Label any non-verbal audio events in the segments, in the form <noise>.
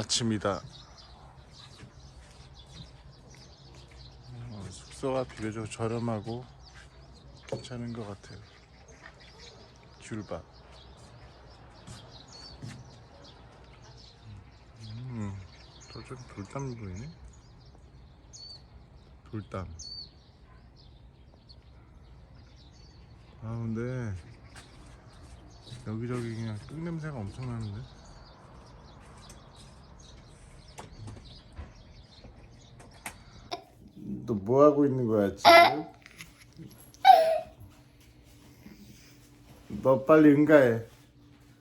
아침이다. 어, 숙소가 비교적 저렴하고 괜찮은 것 같아요. 귤밥. 음, 저쪽 돌담 보이네. 돌담. 아 근데 여기저기 그냥 똥 냄새가 엄청 나는데. 너 뭐 하고 있는 거야 지금? 너 빨리 응가해.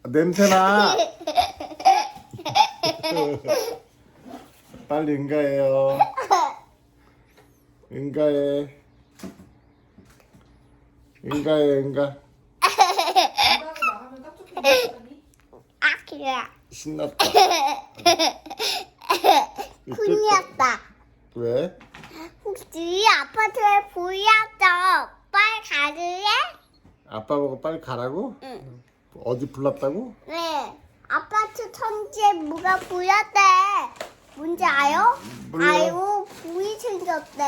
아, 냄새나. <laughs> 빨리 응가해요. 응가해. 응가해 응가. 깍두기 아키야 신났다. <laughs> 군이었다 왜? 혹시 아파트에 보였어 빨리 가줄래? 아빠 보고 빨리 가라고? 응. 어디 불렀다고? 네 아파트 천지에 뭐가 보였대 뭔지 알아요? 몰라. 아이고 불이 생겼대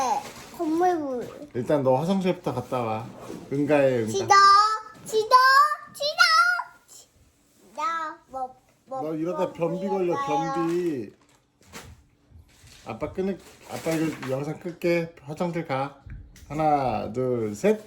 건물불 일단 너 화장실부터 갔다 와. 응가해 응가. 지도 지도 지도 지도 뭐, 뭐, 너 이러다 뭐 변비 걸려? 변비. 아빠 끊을 아빠 이거 영상 끌게 화장실 가. 하나 둘 셋.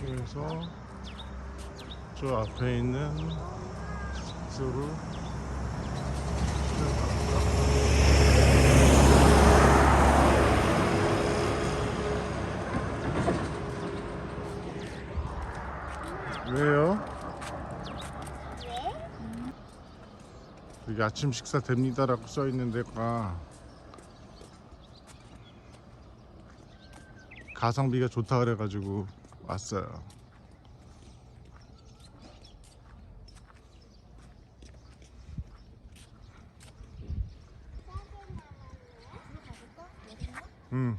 그래서 저 앞에 있는 숙소로 왜요? 여기 아침 식사 됩니다라고 써 있는 데가 가성비가 좋다 그래가지고 왔어요. 응.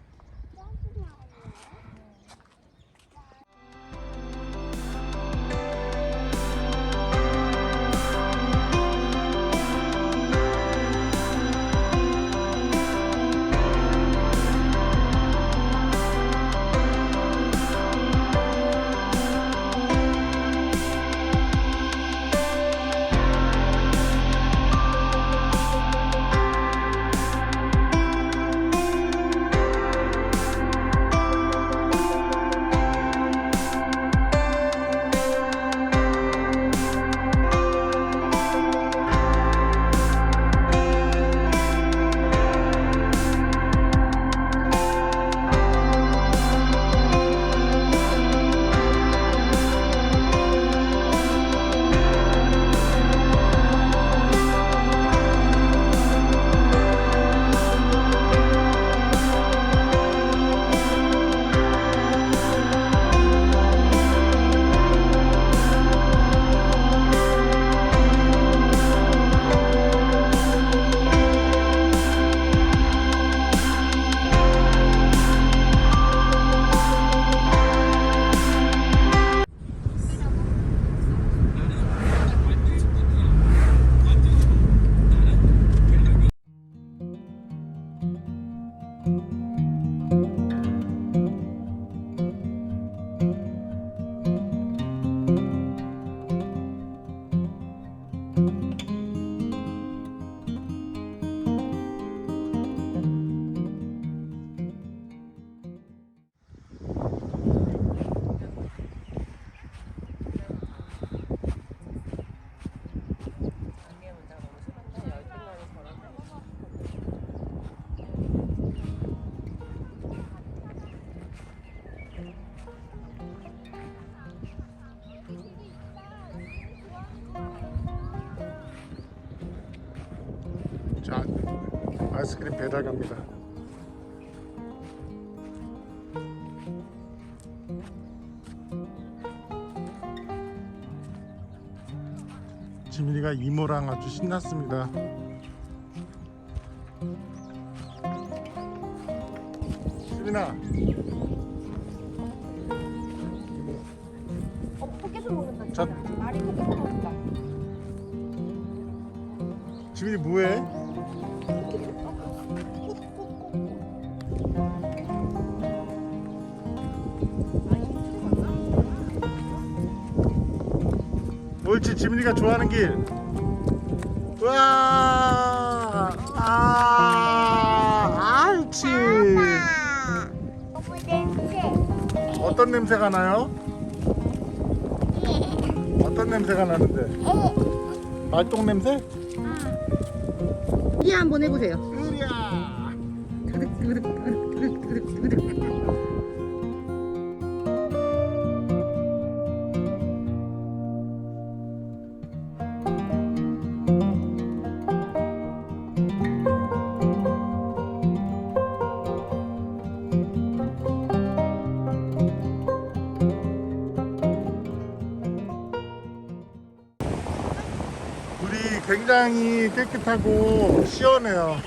아이스크림 배달 갑니다. 지민이가 이모랑 아주 신났습니다. 지민아. 어, 포켓을 먹는다. 자. 말이 포켓을 먹는다. 지민이 뭐해? 어, 옳지 지민이가 좋아하는 길 우와 아 옳지 아빠. 어머 냄새. 어떤 냄새가 나요? 어떤 냄새가 나는데? 말똥 냄새? 이 한번 해보세요. 으랴 그득 그득 그득 그득 그득 굉장히 깨끗하고 시원해요.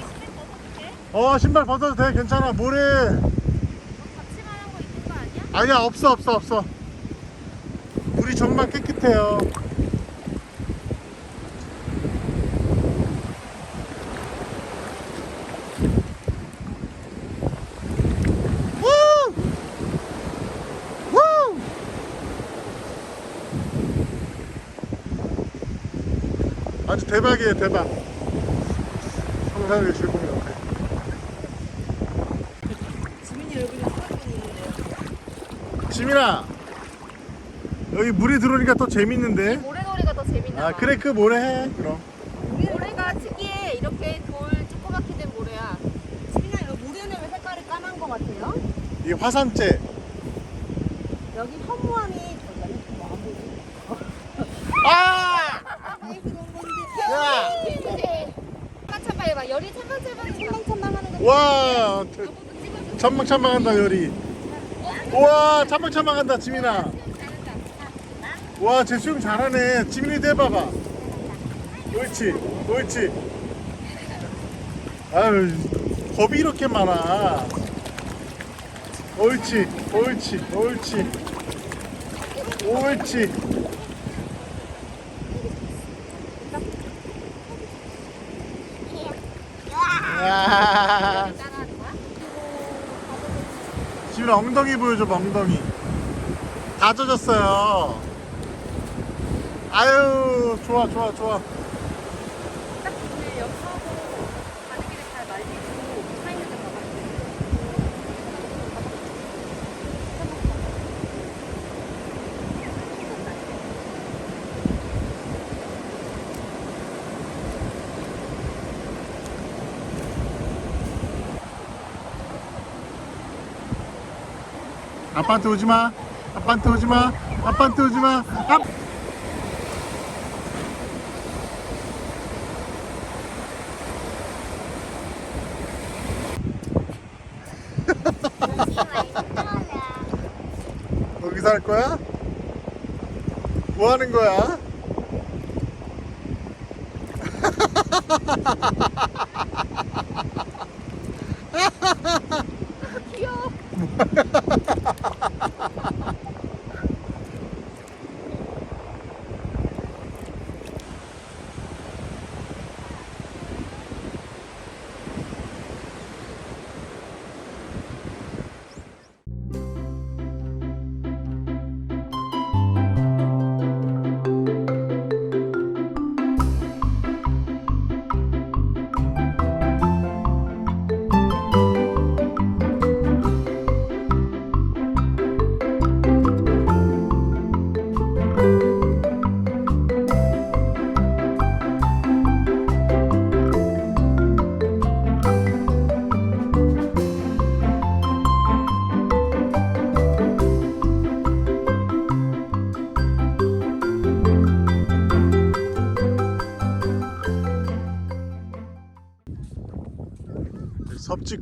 어 신발 벗어도 돼 괜찮아 뭐래? 아니야 없어 없어 없어. 물이 정말 깨끗해요. 아주 대박이에요 대박 즐거움이 같아 지민이 있는데요. 지민아 여기 물이 들어오니까 또 재밌는데 모래놀이가 더 재밌나 아 봐. 그래 그 모래 해 그럼 모래가 특이해. 이렇게 돌 조그맣게 된 모래야. 지민아 이거 모래는 왜 색깔이 까만 거 같아요? 이게 화산재 여기 허무함이 저기 뭐안 보이지? 아! <laughs> 야! 찬방찬방해봐. 열이 찬방찬방 찬방찬방하는 거. 와. 찬방찬방한다 열이. 우와 찬방찬방한다 지민아. 와쟤 수영 잘하네. 지민이도 해봐봐. 옳지 옳지. 아유 겁이 이렇게 많아. 옳지 옳지 옳지. 옳지. 야 따라하는 거야? 지민아 엉덩이 보여줘 엉덩이. 다 젖었어요. 아유 좋아 좋아 좋아 딱 오늘 역하고 가는 길에 잘 말리고 차 있는 데 가봐. 아빠한테 오지 마 아빠한테 오지 마 아빠한테 오지 마 아! <laughs> 여기서 할 거야? 뭐 하는 거야? <laughs>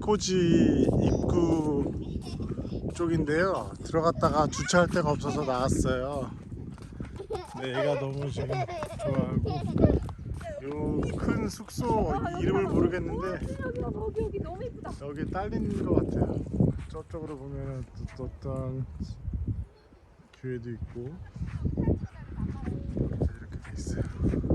섭지코지 입구 쪽인데요. 들어갔다가 주차할 데가 없어서 나왔어요. 네, 애가 너무 지금 좋아하고 요 큰 숙소 이름을 모르겠는데 여기 딸린 것 같아요. 저쪽으로 보면은 또 어떤 교회도 있고 이렇게 이렇게 돼 있어요.